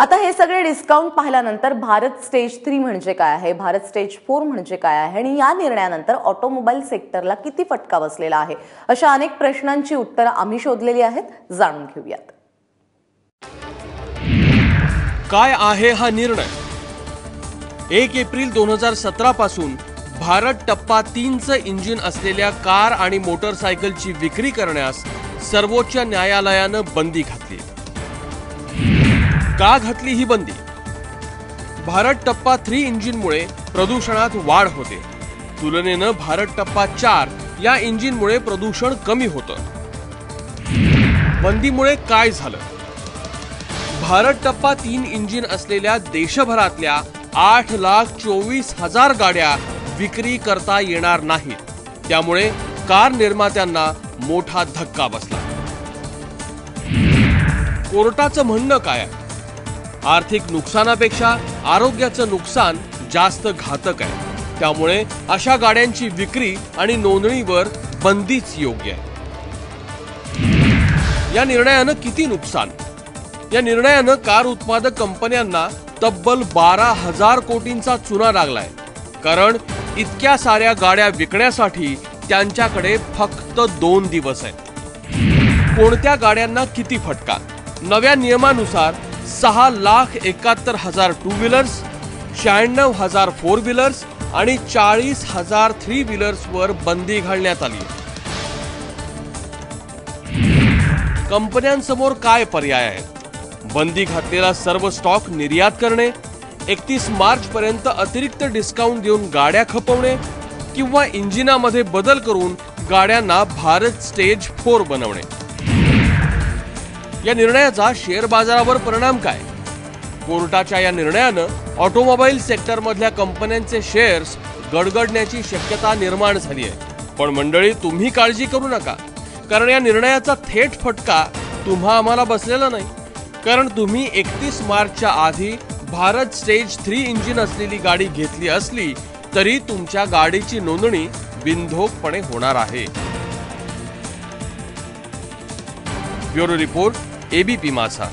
आता हे सगळे डिस्काउंट पाहिल्यानंतर भारत स्टेज थ्री म्हणजे काय आहे? भारत स्टेज फोर म्हणजे काय आहे? आणि या निर्णयानंतर ऑटोमोबाईल सेक्टरला किती फटका बसलेला आहे? अशा अनेक प्रश्नांची उत्तरं आम्ही शोधलेली आहेत. जाणून घेऊयात. काय आहे हा निर्णय? एक एप्रिल दोन हजार सतरा पासून भारत टप्पा तीनचं इंजिन असलेल्या कार आणि मोटरसायकलची विक्री करण्यास सर्वोच्च न्यायालयानं बंदी घातली. का घातली ही बंदी. भारत टप्पा थ्री इंजिनमुळे प्रदूषणात वाढ होते. तुलनेनं भारत टप्पा चार या इंजिनमुळे प्रदूषण कमी होतं. बंदीमुळे काय झालं? भारत टप्पा तीन इंजिन असलेल्या देशभरातल्या आठ लाख चोवीस हजार गाड्या विक्री करता येणार नाहीत. त्यामुळे कार निर्मात्यांना मोठा धक्का बसला. कोर्टाचं म्हणणं काय आहे? आर्थिक नुकसानापेक्षा आरोग्याचं नुकसान जास्त घातक आहे. त्यामुळे अशा गाड्यांची विक्री आणि नोंदणीवर बंदीच योग्य आहे. या निर्णयानं किती नुकसान? या निर्णयानं कार उत्पादक कंपन्यांना तब्बल बारा हजार कोटींचा चुना लागलाय. कारण इतक्या साऱ्या गाड्या विकण्यासाठी त्यांच्याकडे फक्त दोन दिवस आहेत. कोणत्या गाड्यांना किती फटका? नव्या नियमानुसार सहा लाख एकाहत्तर हजार टू व्हीलर्स शहाण्णव हजार फोर व्हीलर्स आणि चाळीस हजार थ्री व्हीलर्सवर बंदी घालण्यात आली. कंपन्यांसमोर काय पर्याय आहेत? बंदी घातलेला सर्व स्टॉक निर्यात करणे एकतीस मार्च पर्यंत अतिरिक्त डिस्काउंट देऊन गाड्या खपवणे किंवा इंजिनामध्ये बदल करून गाड्यांना भारत स्टेज फोर बनवणे. या निर्णयाचा शेअर बाजारावर परिणाम काय? कोर्टाच्या या निर्णयानं ऑटोमोबाईल सेक्टरमधल्या कंपन्यांचे शेअर्स गडगडण्याची शक्यता निर्माण झाली आहे. पण मंडळी तुम्ही काळजी करू नका. कारण या निर्णयाचा थेट फटका तुम्हा आम्हाला बसलेला नाही. कारण तुम्ही एकतीस मार्चच्या आधी भारत स्टेज थ्री इंजिन असलेली गाडी घेतली असली तरी तुमच्या गाडीची नोंदणी बिनधोकपणे होणार आहे. Bureau report. एबीपी माझा